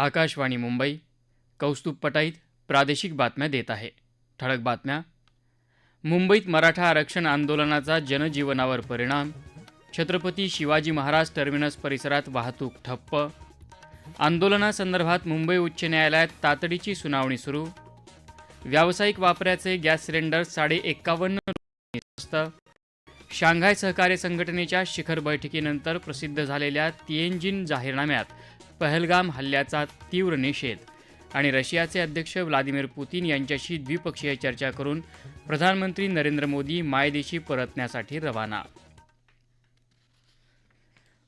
आकाशवाणी मुंबई कौस्तुभ पटाईत प्रादेशिक बातम्या देत आहे. ठळक बातम्या. मुंबईत मराठा आरक्षण आंदोलनाचा जनजीवनावर परिणाम. छत्रपती शिवाजी महाराज टर्मिनस परिसरात वाहतूक ठप्प. आंदोलनासंदर्भात मुंबई उच्च न्यायालयात तातडीची सुनावणी सुरू. व्यावसायिक वापराचे गॅस सिलेंडर साडे एक्कावन्न शांघाय सहकार्य संघटनेच्या शिखर बैठकीनंतर प्रसिद्ध झालेल्या तिएनजिन जाहीरनाम्यात पहलगाम हल्ल्याचा तीव्र निषेध आणि रशियाचे अध्यक्ष व्लादिमीर पुतीन यांच्याशी द्विपक्षीय चर्चा करून प्रधानमंत्री नरेंद्र मोदी मायदेशी परतण्यासाठी रवाना.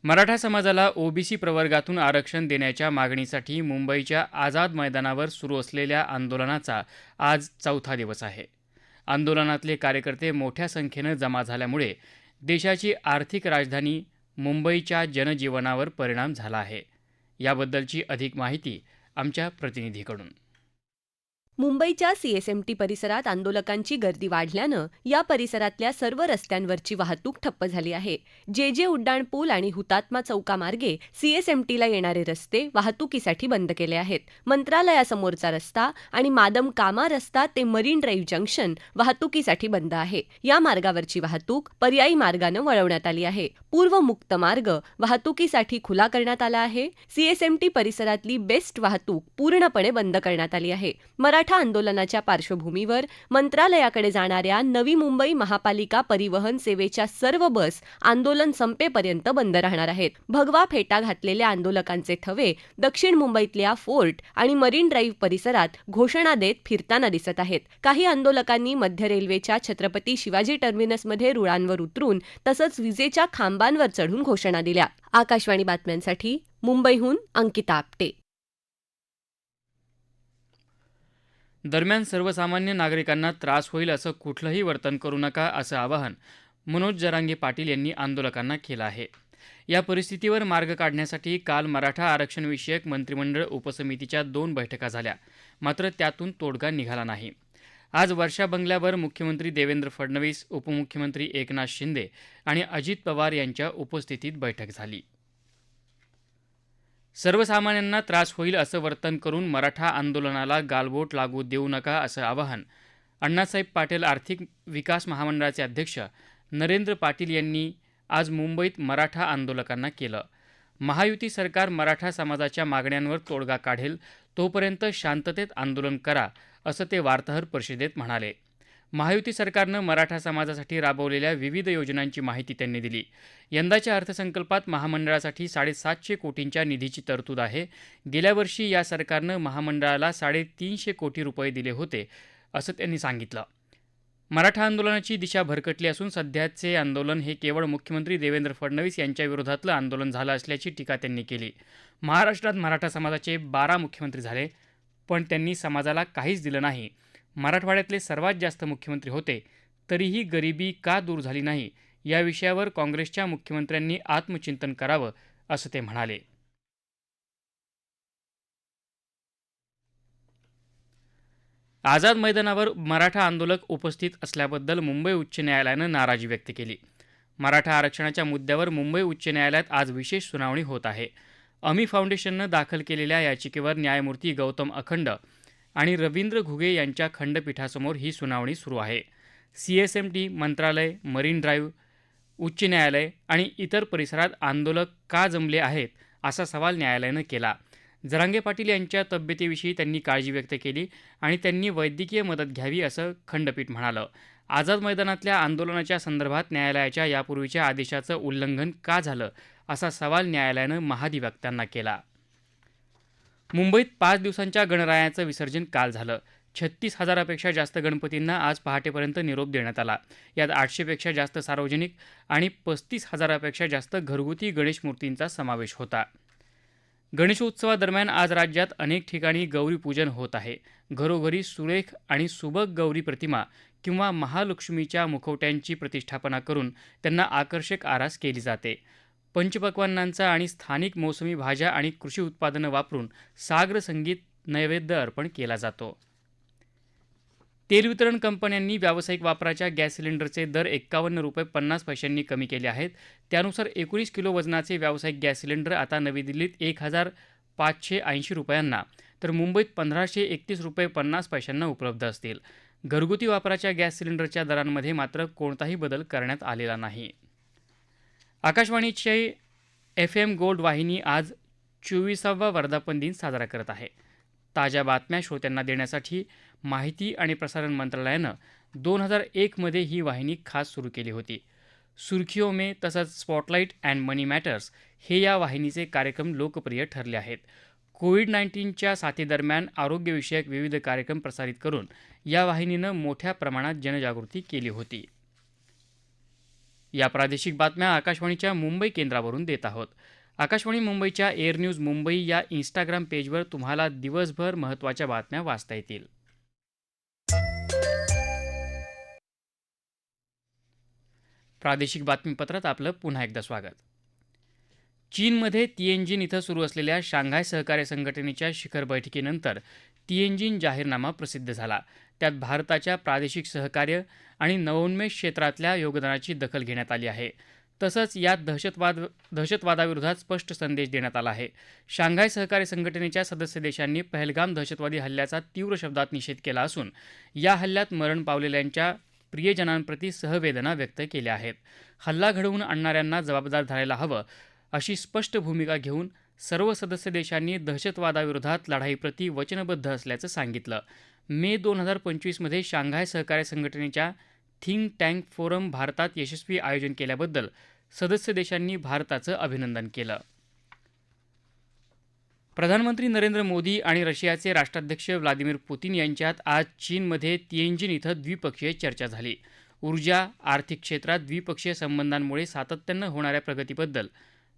मराठा समाजाला ओबीसी प्रवर्गातून आरक्षण देण्याच्या मागणीसाठी मुंबईच्या आझाद मैदानावर सुरू असलेल्या आंदोलनाचा आज चौथा दिवस आहे. आंदोलनातले कार्यकर्ते मोठ्या संख्येनं जमा झाल्यामुळे देशाची आर्थिक राजधानी मुंबईच्या जनजीवनावर परिणाम झाला आहे. याबद्दलची अधिक माहिती आमच्या प्रतिनिधीकडून. मुंबईच्या सीएसएमटी परिसरात आंदोलकांची गर्दी वाढल्यानं या परिसरातल्या सर्व रस्त्यांवरची वाहतूक ठप्प झाली आहे. जे जे उड्डाण पूल आणि हुतात्मा चौकामार्गे सीएसएमटीला येणारे रस्ते वाहतुकीसाठी बंद केले आहेत. मंत्रालयासमोरचा रस्ता आणि मादम कामा रस्ता ते मरीन ड्राईव्ह जंक्शन वाहतुकीसाठी बंद आहे. या मार्गावरची वाहतूक पर्यायी मार्गानं वळवण्यात आली आहे. पूर्व मुक्त मार्ग वाहतुकीसाठी खुला करण्यात आला आहे. सीएसएमटी परिसरातली बेस्ट वाहतूक पूर्णपणे बंद करण्यात आली आहे. मराठा आंदोलनाच्या पार्श्वभूमीवर मंत्रालयाकडे जाणाऱ्या नवी मुंबई महापालिका परिवहन सेवेच्या सर्व बस आंदोलन संपेपर्यंत बंद राहणार आहेत. भगवा फेटा घातलेल्या आंदोलकांचे थवे दक्षिण मुंबईतल्या फोर्ट आणि मरीन ड्राईव्ह परिसरात घोषणा देत फिरताना दिसत आहेत. काही आंदोलकांनी मध्य रेल्वेच्या छत्रपती शिवाजी टर्मिनसमध्ये रुळांवर उतरून तसंच विजेच्या खांबांवर चढून घोषणा दिल्या. आकाशवाणी बातम्यांसाठी मुंबईहून अंकिता आपटे. दरम्यान सर्वसामान्य नागरिकांना त्रास होईल असं कुठलंही वर्तन करू नका असं आवाहन मनोज जरांगे पाटील यांनी आंदोलकांना केलं आहे. या परिस्थितीवर मार्ग काढण्यासाठी काल मराठा आरक्षणविषयक मंत्रिमंडळ उपसमितीच्या दोन बैठका झाल्या. मात्र त्यातून तोडगा निघाला नाही. आज वर्षा बंगल्यावर मुख्यमंत्री देवेंद्र फडणवीस उपमुख्यमंत्री एकनाथ शिंदे आणि अजित पवार यांच्या उपस्थितीत बैठक झाली. सर्वसामान्यांना त्रास होईल असं वर्तन करून मराठा आंदोलनाला गालबोट लागू देऊ नका असं आवाहन अण्णासाहेब पाटील आर्थिक विकास महामंडळाचे अध्यक्ष नरेंद्र पाटील यांनी आज मुंबईत मराठा आंदोलकांना केलं. महायुती सरकार मराठा समाजाच्या मागण्यांवर तोडगा काढेल तोपर्यंत शांततेत आंदोलन करा असं ते वार्ताहर परिषदेत म्हणाले. महायुती सरकारनं मराठा समाजासाठी राबवलेल्या विविध योजनांची माहिती त्यांनी दिली. यंदाच्या अर्थसंकल्पात महामंडळासाठी साडेसातशे कोटींच्या निधीची तरतूद आहे. गेल्या वर्षी या सरकारनं महामंडळाला साडेतीनशे कोटी रुपये दिले होते असं त्यांनी सांगितलं. मराठा आंदोलनाची दिशा भरकटली असून सध्याचे आंदोलन हे केवळ मुख्यमंत्री देवेंद्र फडणवीस यांच्या विरोधातलं आंदोलन झालं असल्याची टीका त्यांनी केली. महाराष्ट्रात मराठा समाजाचे बारा मुख्यमंत्री झाले पण त्यांनी समाजाला काहीच दिलं नाही. मराठवाड्यातले सर्वात जास्त मुख्यमंत्री होते तरीही गरिबी का दूर झाली नाही या विषयावर काँग्रेसच्या मुख्यमंत्र्यांनी आत्मचिंतन करावं असं ते म्हणाले. आझाद मैदानावर मराठा आंदोलक उपस्थित असल्याबद्दल मुंबई उच्च न्यायालयानं नाराजी व्यक्त केली. मराठा आरक्षणाच्या मुद्द्यावर मुंबई उच्च न्यायालयात आज विशेष सुनावणी होत आहे. अमी फाउंडेशननं दाखल केलेल्या याचिकेवर न्यायमूर्ती गौतम अखंड आणि रवींद्र घुगे यांच्या खंडपीठासमोर ही सुनावणी सुरू आहे. सी एस एम टी मंत्रालय मरीन ड्राईव्ह उच्च न्यायालय आणि इतर परिसरात आंदोलक का जमले आहेत असा सवाल न्यायालयानं केला. जरांगे पाटील यांच्या तब्येतीविषयी त्यांनी काळजी व्यक्त केली आणि त्यांनी वैद्यकीय मदत घ्यावी असं खंडपीठ म्हणालं. आझाद मैदानातल्या आंदोलनाच्या संदर्भात न्यायालयाच्या यापूर्वीच्या आदेशाचं उल्लंघन का झालं असा सवाल न्यायालयानं महाधिवक्त्यांना केला. मुंबईत पाच दिवसांच्या गणरायाचं विसर्जन काल झालं. छत्तीस हजारापेक्षा जास्त गणपतींना आज पहाटेपर्यंत निरोप देण्यात आला. यात आठशेपेक्षा जास्त सार्वजनिक आणि पस्तीस हजारापेक्षा जास्त घरगुती गणेश मूर्तींचा समावेश होता. गणेशोत्सवादरम्यान आज राज्यात अनेक ठिकाणी गौरीपूजन होत आहे. घरोघरी सुरेख आणि सुबक गौरी प्रतिमा किंवा महालक्ष्मीच्या मुखवट्यांची प्रतिष्ठापना करून त्यांना आकर्षक आरास केली जाते. पंचपक्वान्नांचा आणि स्थानिक मोसमी भाज्या आणि कृषी उत्पादनं वापरून साग्र संगीत नैवेद्य अर्पण केला जातो. तेल वितरण कंपन्यांनी व्यावसायिक वापराच्या गॅस सिलेंडरचे दर एक्कावन्न रुपये पन्नास पैशांनी कमी केले आहेत. त्यानुसार एकोणीस किलो वजनाचे व्यावसायिक गॅस सिलेंडर आता नवी दिल्लीत एक हजार पाचशे ऐंशी रुपयांना तर मुंबईत पंधराशे एकतीस रुपये पन्नास पैशांना उपलब्ध असतील. घरगुती वापराच्या गॅस सिलेंडरच्या दरांमध्ये मात्र कोणताही बदल करण्यात आलेला नाही. आकाशवाणीची एफ एम गोल्ड वाहिनी आज चोवीसावा वर्धापन दिन साजरा करत आहे. ताज्या बातम्या श्रोत्यांना देण्यासाठी माहिती आणि प्रसारण मंत्रालयानं दोन हजार एकमध्ये ही वाहिनी खास सुरू केली होती. सुर्खियो मे तसंच स्पॉटलाईट अँड मनी मॅटर्स हे या वाहिनीचे कार्यक्रम लोकप्रिय ठरले आहेत. कोविड नाईन्टीनच्या साथीदरम्यान आरोग्यविषयक विविध कार्यक्रम प्रसारित करून या वाहिनीनं मोठ्या प्रमाणात जनजागृती केली होती. या प्रादेशिक बातम्या आकाशवाणीच्या मुंबई केंद्रावरून देत आहोत. आकाशवाणी मुंबईच्या एअर न्यूज मुंबई या इंस्टाग्राम पेजवर तुम्हाला दिवसभर महत्त्वाच्या बातम्या वाचता येतील. प्रादेशिक बातमीपत्रात आपलं पुन्हा एकदा स्वागत. चीनमध्ये तिएनजिन इथं सुरू असलेल्या शांघाय सहकार्य संघटनेच्या शिखर बैठकीनंतर तिएनजिन जाहीरनामा प्रसिद्ध झाला. त्यात भारताच्या प्रादेशिक सहकार्य आणि नवोन्मेष क्षेत्रातल्या योगदानाची दखल घेण्यात आली आहे. तसंच यात दहशतवाद दहशतवादाविरोधात स्पष्ट संदेश देण्यात आला आहे. शांघाय सहकार्य संघटनेच्या सदस्य देशांनी पहलगाम दहशतवादी हल्ल्याचा तीव्र शब्दात निषेध केला असून या हल्ल्यात मरण पावलेल्यांच्या प्रियजनांप्रती सहवेदना व्यक्त केल्या आहेत. हल्ला घडवून आणणाऱ्यांना जबाबदार धरायला हवं अशी स्पष्ट भूमिका घेऊन सर्व सदस्य देशांनी दहशतवादाविरोधात लढाईप्रती वचनबद्ध असल्याचं सांगितलं. मे दोन हजार पंचवीसमध्ये शांघाय सहकार्य संघटनेच्या थिंक टँक फोरम भारतात यशस्वी आयोजन केल्याबद्दल सदस्य देशांनी भारताचं अभिनंदन केलं. प्रधानमंत्री नरेंद्र मोदी आणि रशियाचे राष्ट्राध्यक्ष व्लादिमीर पुतीन यांच्यात आज चीनमध्ये तिएंजिन इथं द्विपक्षीय चर्चा झाली. ऊर्जा आर्थिक क्षेत्रात द्विपक्षीय संबंधांमुळे सातत्यानं होणाऱ्या प्रगतीबद्दल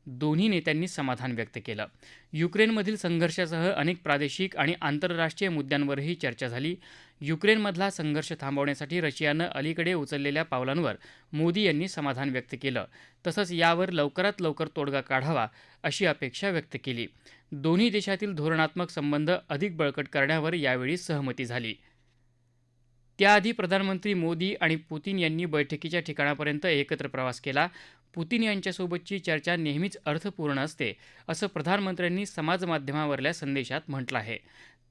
दोन्ही नेत्यांनी समाधान व्यक्त केलं. युक्रेनमधील संघर्षासह अनेक प्रादेशिक आणि आंतरराष्ट्रीय मुद्द्यांवरही चर्चा झाली. युक्रेनमधला संघर्ष थांबवण्यासाठी रशियानं अलीकडे उचललेल्या पावलांवर मोदी यांनी समाधान व्यक्त केलं. तसंच यावर लवकरात लवकर तोडगा काढावा अशी अपेक्षा व्यक्त केली. दोन्ही देशातील धोरणात्मक संबंध अधिक बळकट करण्यावर यावेळी सहमती झाली. त्याआधी प्रधानमंत्री मोदी आणि पुतीन यांनी बैठकीच्या ठिकाणापर्यंत एकत्र प्रवास केला. पुतीन यांच्यासोबतची चर्चा नेहमीच अर्थपूर्ण असते असं प्रधानमंत्र्यांनी समाजमाध्यमावरल्या संदेशात म्हटलं आहे.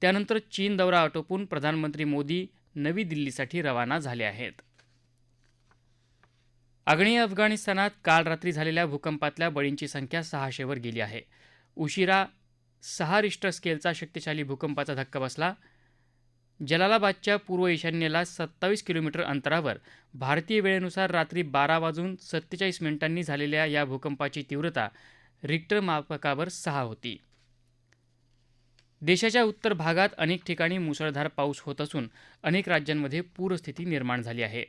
त्यानंतर चीन दौरा आटोपून प्रधानमंत्री मोदी नवी दिल्लीसाठी रवाना झाले आहेत. आग्नेय अफगाणिस्तानात काल रात्री झालेल्या भूकंपातल्या बळींची संख्या सहाशेवर गेली आहे. उशिरा सहा रिश्टर स्केलचा शक्तिशाली भूकंपाचा धक्का बसला जलालाबादच्या पूर्व ईशान्येला सत्तावीस किलोमीटर अंतरावर भारतीय वेळेनुसार रात्री बारा वाजून सत्तेचाळीस मिनिटांनी झालेल्या या भूकंपाची तीव्रता रिक्टर मापकावर सहा होती. देशाच्या उत्तर भागात अनेक ठिकाणी मुसळधार पाऊस होत असून अनेक राज्यांमध्ये पूरस्थिती निर्माण झाली आहे.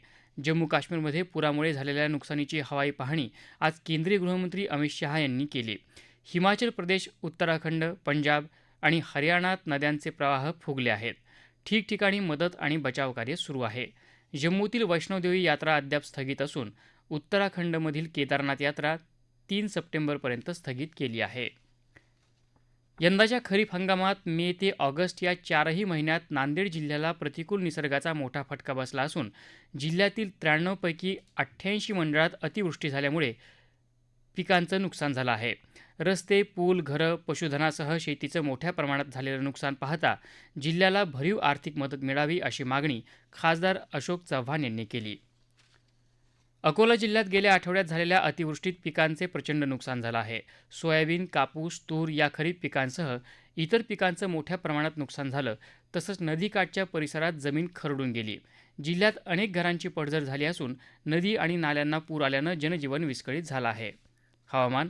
जम्मू काश्मीरमध्ये पुरामुळे झालेल्या नुकसानीची हवाई पाहणी आज केंद्रीय गृहमंत्री अमित शहा यांनी केली. हिमाचल प्रदेश उत्तराखंड पंजाब आणि हरियाणात नद्यांचे प्रवाह फुगले आहेत. ठिकठिकाणी मदत आणि बचावकार्य सुरू आहे. जम्मूतील वैष्णोदेवी यात्रा अद्याप स्थगित असून उत्तराखंडमधील केदारनाथ यात्रा तीन सप्टेंबरपर्यंत स्थगित केली आहे. यंदाच्या खरीप हंगामात मे ते ऑगस्ट या चारही महिन्यात नांदेड जिल्ह्याला प्रतिकूल निसर्गाचा मोठा फटका बसला असून जिल्ह्यातील त्र्याण्णवपैकी अठ्ठ्याऐंशी मंडळात अतिवृष्टी झाल्यामुळे पिकांचं नुकसान झालं आहे. रस्ते पूल घरं पशुधनासह शेतीचं मोठ्या प्रमाणात झालेलं नुकसान पाहता जिल्ह्याला भरीव आर्थिक मदत मिळावी अशी मागणी खासदार अशोक चव्हाण यांनी केली. अकोला जिल्ह्यात गेल्या आठवड्यात झालेल्या अतिवृष्टीत पिकांचे प्रचंड नुकसान झालं आहे. सोयाबीन कापूस तूर या खरीप पिकांसह इतर पिकांचं मोठ्या प्रमाणात नुकसान झालं तसंच नदीकाठच्या परिसरात जमीन खरडून गेली. जिल्ह्यात अनेक घरांची पडझड झाली असून नदी आणि नाल्यांना पूर आल्यानं जनजीवन विस्कळीत झालं आहे. हवामान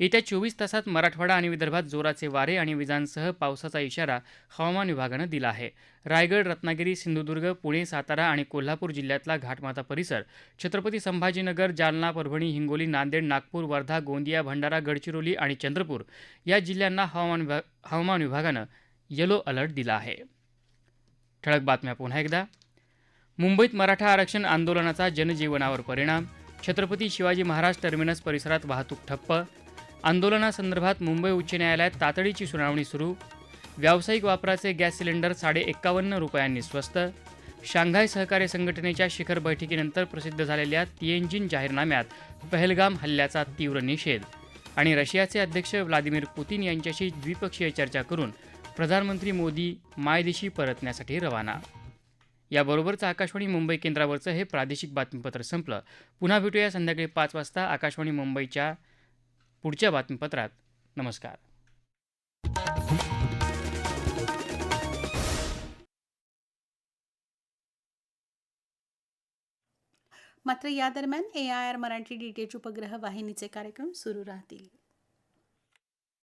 येत्या चोवीस तासात मराठवाडा आणि विदर्भात जोराचे वारे आणि विजांसह पावसाचा इशारा हवामान विभागानं दिला आहे. रायगड रत्नागिरी सिंधुदुर्ग पुणे सातारा आणि कोल्हापूर जिल्ह्यातला घाटमाता परिसर छत्रपती संभाजीनगर जालना परभणी हिंगोली नांदेड नागपूर वर्धा गोंदिया भंडारा गडचिरोली आणि चंद्रपूर या जिल्ह्यांना हवामान विभाग हवामान विभागानं येलो अलर्ट दिला आहे. ठळक बातम्या पुन्हा एकदा. मुंबईत मराठा आरक्षण आंदोलनाचा जनजीवनावर परिणाम छत्रपती शिवाजी महाराज टर्मिनस परिसरात वाहतूक ठप्प आंदोलनासंदर्भात मुंबई उच्च न्यायालयात तातडीची सुनावणी सुरू. व्यावसायिक वापराचे गॅस सिलेंडर साडे एक्कावन्न रुपयांनी स्वस्त. शांघाय सहकार्य संघटनेच्या शिखर बैठकीनंतर प्रसिद्ध झालेल्या तिएनजिन जाहीरनाम्यात पहलगाम हल्ल्याचा तीव्र निषेध आणि रशियाचे अध्यक्ष व्लादिमीर पुतीन यांच्याशी द्विपक्षीय चर्चा करून प्रधानमंत्री मोदी मायदेशी परतण्यासाठी रवाना. याबरोबरच आकाशवाणी मुंबई केंद्रावरचं हे प्रादेशिक बातमीपत्र संपलं. पुन्हा भेटूया संध्याकाळी पाच वाजता आकाशवाणी मुंबईच्या पुढच्या बातमीपत्रात. नमस्कार. मात्र या दरम्यान A I R Marathi D T H उपग्रह वाहिनीचे कार्यक्रम सुरू राहतील.